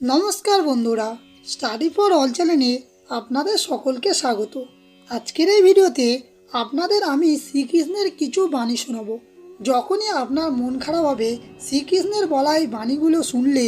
নমস্কার বন্ধুরা study for all চ্যানেলে আপনাদের সকলকে স্বাগত। আজকের এই ভিডিওতে আপনাদের আমি শ্রীকৃষ্ণের কিছু বাণী শোনাবো। যখনই আপনার মন খারাপ হবে, শ্রীকৃষ্ণের বলা এই বাণীগুলো শুনলে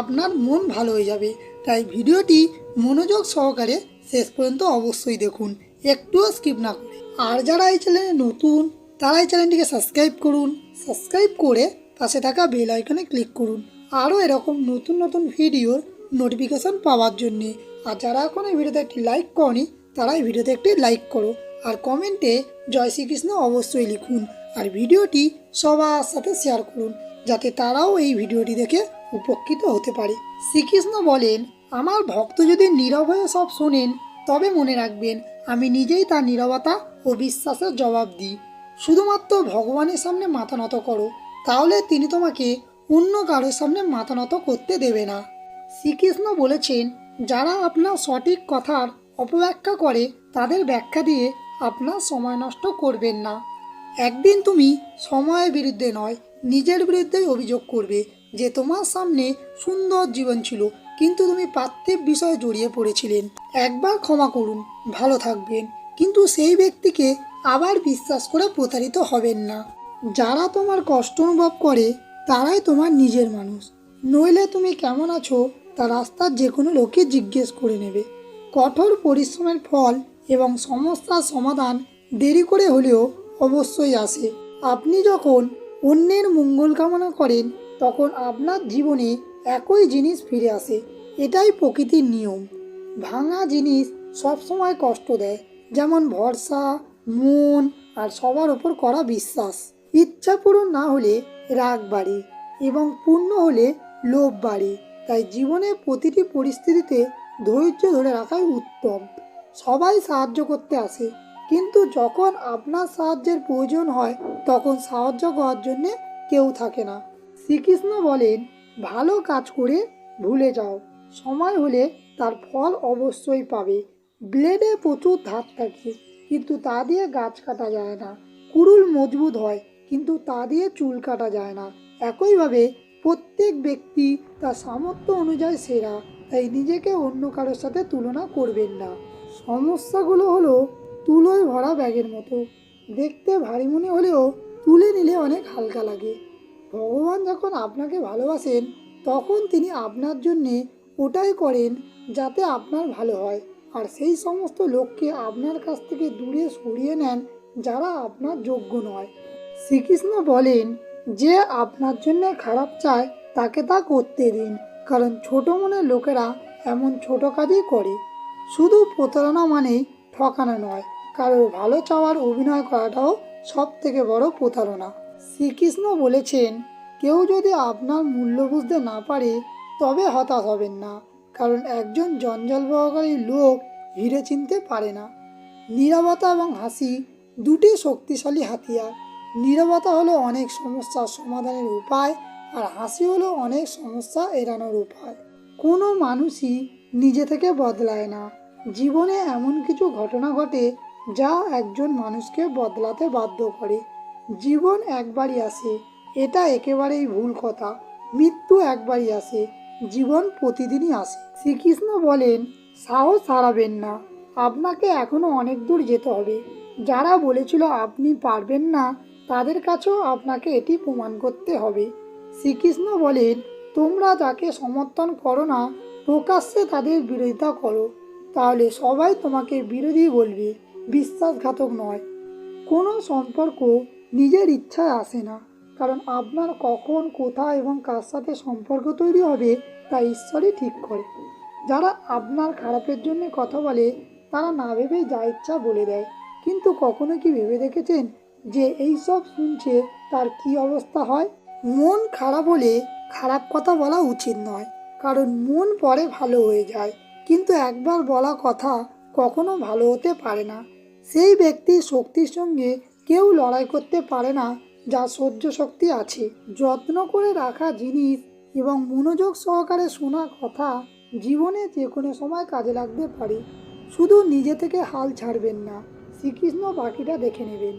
আপনার মন ভালো হয়ে যাবে। তাই ভিডিওটি মনোযোগ সহকারে শেষ পর্যন্ত অবশ্যই দেখুন, একটুও স্কিপ না করে। আর যারা এই চ্যানেলে নতুন, তারা এই চ্যানেলটিকে সাবস্ক্রাইব করুন সাবস্ক্রাইব করে পাশে থাকা বেল আইকনে ক্লিক করুন। আরও এরকম নতুন নতুন ভিডিওর নোটিফিকেশন পাওয়ার জন্যে। আর যারা এখন এই ভিডিওতে একটি লাইক করনি, তারা এই ভিডিওতে একটি লাইক করো। আর কমেন্টে জয় শ্রীকৃষ্ণ অবশ্যই লিখুন। আর ভিডিওটি সবার সাথে শেয়ার করুন, যাতে তারাও এই ভিডিওটি দেখে উপকৃত হতে পারে। শ্রীকৃষ্ণ বলেন, আমার ভক্ত যদি নীরব হয়ে সব শোনেন, তবে মনে রাখবেন, আমি নিজেই তার নীরবতা ও বিশ্বাসের জবাব দিই। শুধুমাত্র ভগবানের সামনে মাথা নত করো, তাহলে তিনি তোমাকে অন্য কারোর সামনে মাথা নত করতে দেবে না। শ্রীকৃষ্ণ বলেছেন, যারা আপনার সঠিক কথার অপব্যাখ্যা করে, তাদের ব্যাখ্যা দিয়ে আপনার সময় নষ্ট করবেন না। একদিন তুমি সময়ের বিরুদ্ধে নয়, নিজের বিরুদ্ধেই অভিযোগ করবে যে তোমার সামনে সুন্দর জীবন ছিল, কিন্তু তুমি পার্থিব বিষয়ে জড়িয়ে পড়েছিলেন একবার ক্ষমা করুন, ভালো থাকবেন, কিন্তু সেই ব্যক্তিকে আবার বিশ্বাস করে প্রতারিত হবেন না। যারা তোমার কষ্ট অনুভব করে তারাই তোমার নিজের মানুষ। নইলে তুমি কেমন আছো তা রাস্তার যে কোনো লোককে জিজ্ঞেস করে নেবে। কঠোর পরিশ্রমের ফল এবং সমস্যার সমাধান দেরি করে হলেও অবশ্যই আসে। আপনি যখন অন্যের মঙ্গল কামনা করেন, তখন আপনার জীবনে একই জিনিস ফিরে আসে। এটাই প্রকৃতির নিয়ম। ভাঙা জিনিস সবসময় কষ্ট দেয়, যেমন ভরসা, মন আর সবার ওপর করা বিশ্বাস। ইচ্ছা পূরণ না হলে রাগ বাড়ে এবং পূর্ণ হলে লোভ বাড়ে। তাই জীবনে প্রতিটি পরিস্থিতিতে ধৈর্য ধরে রাখাই উত্তম। সবাই সাহায্য করতে আসে, কিন্তু যখন আপনার সাহায্যের প্রয়োজন হয়, তখন সাহায্য করার জন্যে কেউ থাকে না। শ্রীকৃষ্ণ বলেন, ভালো কাজ করে ভুলে যাও। সময় হলে তার ফল অবশ্যই পাবে। ব্লেডে প্রচুর ধার থাকে, কিন্তু তা দিয়ে গাছ কাটা যায় না। কুড়ুল মজবুত হয় কিন্তু তা দিয়ে চুল কাটা যায় না। একইভাবে প্রত্যেক ব্যক্তি তার সামর্থ্য অনুযায়ী সেরা, তাই নিজেকে অন্য কারোর সাথে তুলনা করবেন না। সমস্যাগুলো হলো তুলোয় ভরা ব্যাগের মতো। দেখতে ভারী মনে হলেও তুলে নিলে অনেক হালকা লাগে। ভগবান যখন আপনাকে ভালোবাসেন, তখন তিনি আপনার জন্যে ওটাই করেন যাতে আপনার ভালো হয়। আর সেই সমস্ত লোককে আপনার কাছ থেকে দূরে সরিয়ে নেন যারা আপনার যোগ্য নয়। শ্রীকৃষ্ণ বলেন, যে আপনার জন্য খারাপ চায়, তাকে তা করতে দিন। কারণ ছোট মনের লোকেরা এমন ছোট কাজই করে। শুধু প্রতারণা মানেই ঠকানো নয় কারোর ভালো চাওয়ার অভিনয় করাটাও সব থেকে বড় প্রতারণা। শ্রীকৃষ্ণ বলেছেন, কেউ যদি আপনার মূল্য বুঝতে না পারে, তবে হতাশ হবেন না। কারণ একজন জঞ্জাল বহকারী লোক হিরে চিনতে পারে না। নীরবতা এবং হাসি দুটি শক্তিশালী হাতিয়ার। নীরবতা হলো অনেক সমস্যার সমাধানের উপায়, আর হাসি হলো অনেক সমস্যা এড়ানোর উপায়। কোনো মানুষই নিজে থেকে বদলায় না। জীবনে এমন কিছু ঘটনা ঘটে যা একজন মানুষকে বদলাতে বাধ্য করে। জীবন একবারই আসে, এটা একেবারেই ভুল কথা। মৃত্যু একবারই আসে, জীবন প্রতিদিনই আসে। শ্রীকৃষ্ণ বলেন, সাহস হারাবেন না। আপনাকে এখনও অনেক দূর যেতে হবে। যারা বলেছিল আপনি পারবেন না তাদের কাছেও আপনাকে এটি প্রমাণ করতে হবে। শ্রীকৃষ্ণ বলেন, তোমরা যাকে সমর্থন করো না, প্রকাশ্যে তাদের বিরোধিতা করো। তাহলে সবাই তোমাকে বিরোধী বলবে, বিশ্বাসঘাতক নয়। কোনো সম্পর্ক নিজের ইচ্ছায় আসে না, কারণ আপনার কখন, কোথায় এবং কার সাথে সম্পর্ক তৈরি হবে তা ঈশ্বরই ঠিক করে। যারা আপনার খারাপের জন্য কথা বলে, তারা না ভেবেই যা ইচ্ছা বলে দেয়। কিন্তু কখনো কি ভেবে দেখেছেন যে এই সব শুনছে তার কি অবস্থা হয়? মন খারাপ হলে খারাপ কথা বলা উচিত নয়, কারণ মন পরে ভালো হয়ে যায়। কিন্তু একবার বলা কথা কখনো ভালো হতে পারে না। সেই ব্যক্তির শক্তির সঙ্গে কেউ লড়াই করতে পারে না, যা সহ্য শক্তি আছে। যত্ন করে রাখা জিনিস এবং মনোযোগ সহকারে শোনা কথা জীবনে যে কোনো সময় কাজে লাগতে পারে। শুধু নিজে থেকে হাল ছাড়বেন না। শ্রীকৃষ্ণ বাকিটা দেখে নেবেন।